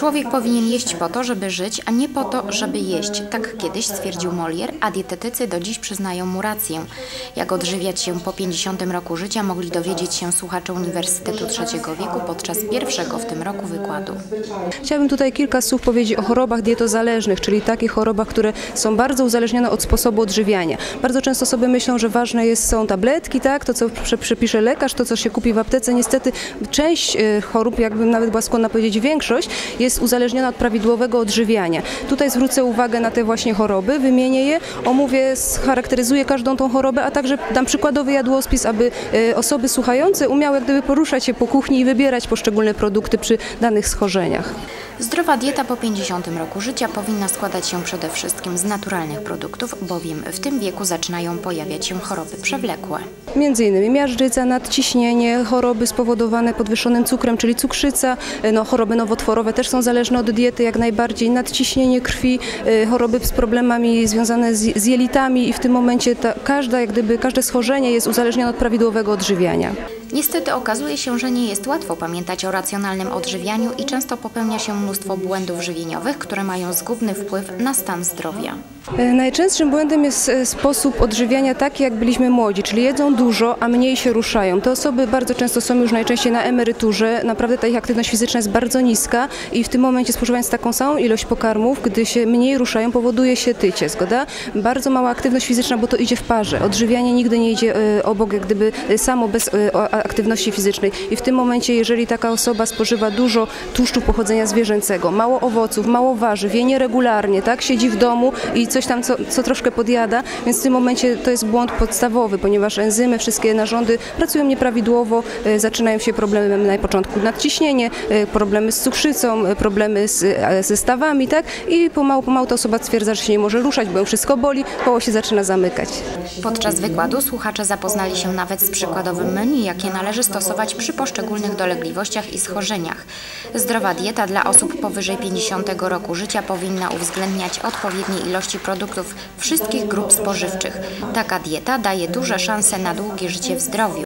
Człowiek powinien jeść po to, żeby żyć, a nie po to, żeby jeść. Tak kiedyś stwierdził Molière, a dietetycy do dziś przyznają mu rację. Jak odżywiać się po 50 roku życia mogli dowiedzieć się słuchacze Uniwersytetu Trzeciego Wieku podczas pierwszego w tym roku wykładu. Chciałabym tutaj kilka słów powiedzieć o chorobach dietozależnych, czyli takich chorobach, które są bardzo uzależnione od sposobu odżywiania. Bardzo często sobie myślą, że ważne jest, są tabletki, tak, to co prze- przepisze lekarz, to co się kupi w aptece. Niestety część e, chorób, jakbym nawet była skłonna powiedzieć większość, jest uzależniona od prawidłowego odżywiania. Tutaj zwrócę uwagę na te właśnie choroby, wymienię je, omówię, scharakteryzuję każdą tą chorobę, a także dam przykładowy jadłospis, aby e, osoby słuchające umiały jak gdyby poruszać się po kuchni i wybierać poszczególne produkty przy danych schorzeniach. Zdrowa dieta po 50 roku życia powinna składać się przede wszystkim z naturalnych produktów, bowiem w tym wieku zaczynają pojawiać się choroby przewlekłe. Między innymi miażdżyca, nadciśnienie, choroby spowodowane podwyższonym cukrem, czyli cukrzyca, no, choroby nowotworowe też są zależne od diety jak najbardziej, nadciśnienie krwi, y, choroby z problemami związane z, z jelitami i w tym momencie ta, każda, jak gdyby, każde schorzenie jest uzależnione od prawidłowego odżywiania. Niestety okazuje się, że nie jest łatwo pamiętać o racjonalnym odżywianiu i często popełnia się mnóstwo błędów żywieniowych, które mają zgubny wpływ na stan zdrowia. E, Najczęstszym błędem jest e, sposób odżywiania taki, jak byliśmy młodzi, czyli jedzą dużo, a mniej się ruszają. Te osoby bardzo często są już najczęściej na emeryturze, naprawdę ta ich aktywność fizyczna jest bardzo niska i w tym momencie spożywając taką samą ilość pokarmów, gdy się mniej ruszają, powoduje się tycie, zgoda? Bardzo mała aktywność fizyczna, bo to idzie w parze. Odżywianie nigdy nie idzie e, obok, jak gdyby samo bez aktywności fizycznej i w tym momencie, jeżeli taka osoba spożywa dużo tłuszczu pochodzenia zwierzęcego, mało owoców, mało warzyw, je nieregularnie, tak, siedzi w domu i coś tam, co, co troszkę podjada, więc w tym momencie to jest błąd podstawowy, ponieważ enzymy, wszystkie narządy pracują nieprawidłowo, e, zaczynają się problemy na początku nadciśnienie, e, problemy z cukrzycą, e, problemy z, ze stawami, tak, i pomału, pomału ta osoba stwierdza, że się nie może ruszać, bo ją wszystko boli, koło się zaczyna zamykać. Podczas wykładu słuchacze zapoznali się nawet z przykładowym menu, należy stosować przy poszczególnych dolegliwościach i schorzeniach. Zdrowa dieta dla osób powyżej 50 roku życia powinna uwzględniać odpowiednie ilości produktów wszystkich grup spożywczych. Taka dieta daje duże szanse na długie życie w zdrowiu.